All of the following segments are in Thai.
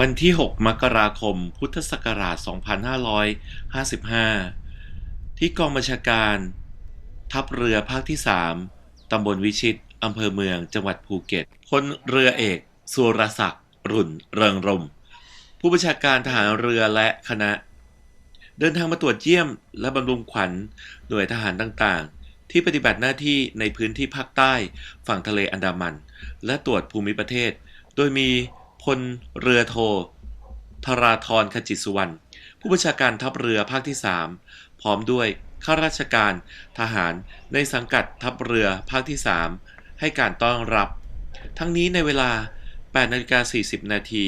วันที่ 6 มกราคม พุทธศักราช 2555 ที่กองบัญชาการ ทัพเรือภาคที่ 3 ตำบลวิชิต อำเภอเมือง จังหวัดภูเก็ตพลเรือเอก สุรศักดิ์ รุ่น เริงรม ผู้บัญชาการทหารเรือและคณะ เดินทางมาตรวจเยี่ยม และบำรุงขวัญ หน่วยทหารต่างๆ ที่ปฏิบัติหน้าที่ในพื้นที่ภาคใต้ ฝั่งทะเลอันดามัน และตรวจภูมิประเทศ โดยมี พลเรือโทธราธรขจิตสุวรรณ ผู้บัญชาการทัพเรือภาคที่ 3 พร้อมด้วยข้าราชการทหารในสังกัดทัพเรือภาคที่ 3 ให้การต้อนรับ ทั้งนี้ในเวลา 8นาฬิกา40 นาที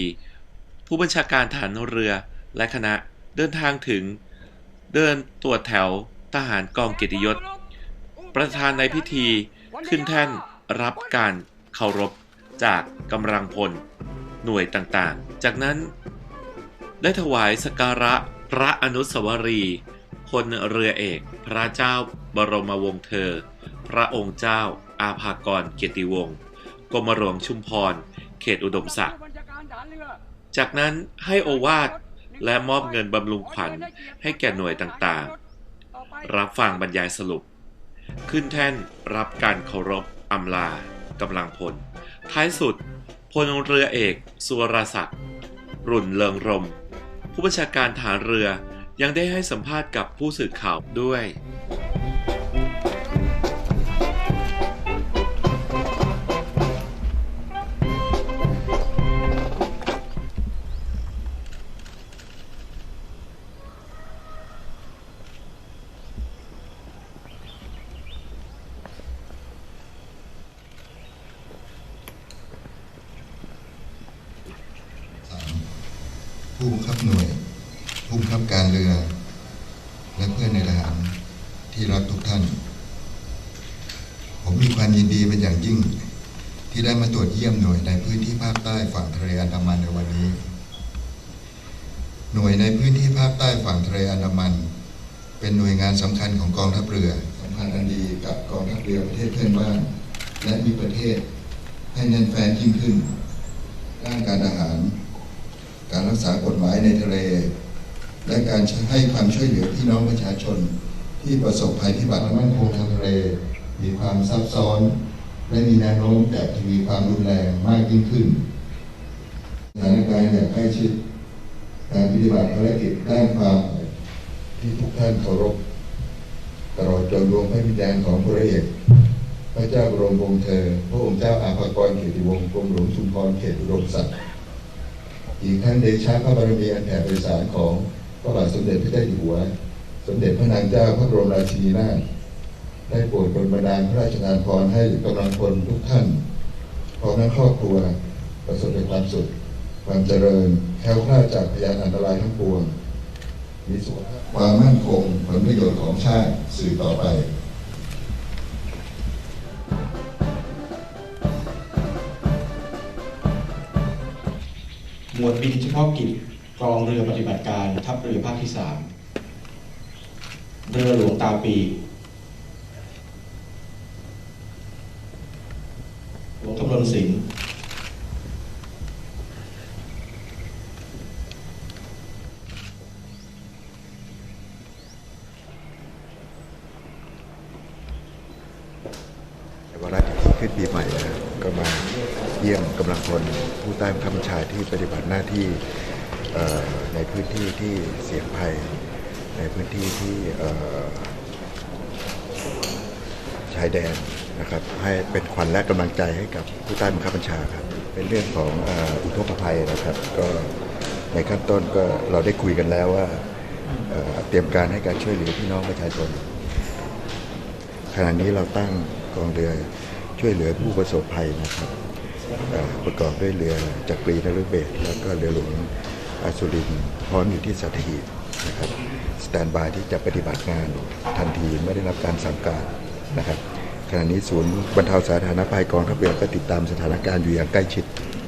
ผู้บัญชาการฐานเรือและคณะเดินทางถึง เดินตรวจแถวทหารกองเกียรติยศ ประธานในพิธีขึ้นแท่นรับการเคารพจากกำลังพล หน่วยต่างๆ จากนั้น ได้ถวายสการะพระอนุสาวรีย์พลเรือเอก พระเจ้าบรมวงศ์เธอ พระองค์เจ้าอาภากรเกียรติวงศ์กรมหลวงชุมพร เขตอุดมศักดิ์จากนั้นให้โอวาทและมอบเงินบำรุงขวัญให้แก่หน่วยต่างๆ รับฟังบรรยายสรุป ขึ้นแท่นรับการเคารพอำลากำลังพล ท้ายสุด พลเรือเอก สุวรศักดิ์รุ่นเลิงรม ผู้บัญชาการฐานเรือยังได้ให้สัมภาษณ์กับผู้สื่อข่าวด้วย ผู้บังคับหน่วย ผู้บังคับการเรือ และเพื่อนในทหารที่รักทุกท่าน ผมมีความยินดีเป็นอย่างยิ่ง ที่ได้มาตรวจเยี่ยมหน่วยในพื้นที่ภาคใต้ฝั่งทะเลอันดามันในวันนี้ หน่วยในพื้นที่ภาคใต้ฝั่งทะเลอันดามัน เป็นหน่วยงานสำคัญของกองทัพเรือสัมพันธ์อันดีกับกองทัพเรือประเทศเพื่อนบ้าน และมีประเทศให้แน่นแฟนยิ่งขึ้นด้านการทหาร การรักษากฎหมายในทะเล และการให้ความช่วยเหลือพี่น้องประชาชน ที่ประสบภัยพิบัติมั่นคงทางทะเล มีความซับซ้อน และมีแนวโน้มจะทวีความรุนแรงมากยิ่งขึ้นสถานการณ์อย่างใกล้ชิดการปฏิบัติภารกิจด้านความที่ทุกท่านเคารพตลอดจนดวงพระวิญญาณของพระเอกพระเจ้าบรมวงศ์เธอ พระองค์เจ้าอาภากรเกียรติวงศ์กรมหลวงชุมพรเขตอุดมศักดิ์ อีกทั้งเดชะพระบารมีอันแผ่ไพศาลของพระบาทสมเด็จพระเจ้าอยู่หัว สมเด็จพระนางเจ้าพระบรมราชินีนาถได้โปรดกรบันดาลพระราชทานพรให้กำลังพลทุกท่านพร้อมทั้งครอบครัวประสบแต่ความสุข ความเจริญแคล้วคลาดจากพยานอันตรายทั้งปวง มีสุขความมั่นคงผลประโยชน์ของชาติสื่อต่อไป หมวดบินเฉพาะกิจกองเรือปฏิบัติการทัพเรือภาคที่สามเรือหลวงตาปี หลวงทำรนสิงห์ในวาระที่ขึ้นปีใหม่นะก็มาเยี่ยมกำลังพลผู้ใต้บังคับบัญชาที่ปฏิบัติหน้าที่ในพื้นที่ที่เสี่ยงภัย ในพื้นที่ที่ชายแดนนะครับให้เป็นขวัญและกำลังใจให้กับผู้ใต้บังคับบัญชาครับเป็นเรื่องของอ,อุทกภัยนะครับก็ในขั้นต้นก็เราได้คุยกันแล้วว่าเเตรียมการให้การช่วยเหลือพี่น้องประชาชน ขณะนี้เราตั้งกองเรือช่วยเหลือผู้ประสบภัยนะครับ ประกอบด้วยเรือจักรีนฤเบศแล้วก็เรือหลวงอาสุรินพร้อมอยู่ที่สัตหีบนะครับสแตนบายที่จะปฏิบัติงานทันทีไม่ได้รับการสั่งการนะครับขณะนี้ศูนย์บรรเทาสาธารณภัยกองทัพเรือก็ติดตามสถานการณ์อยู่อย่างใกล้ชิด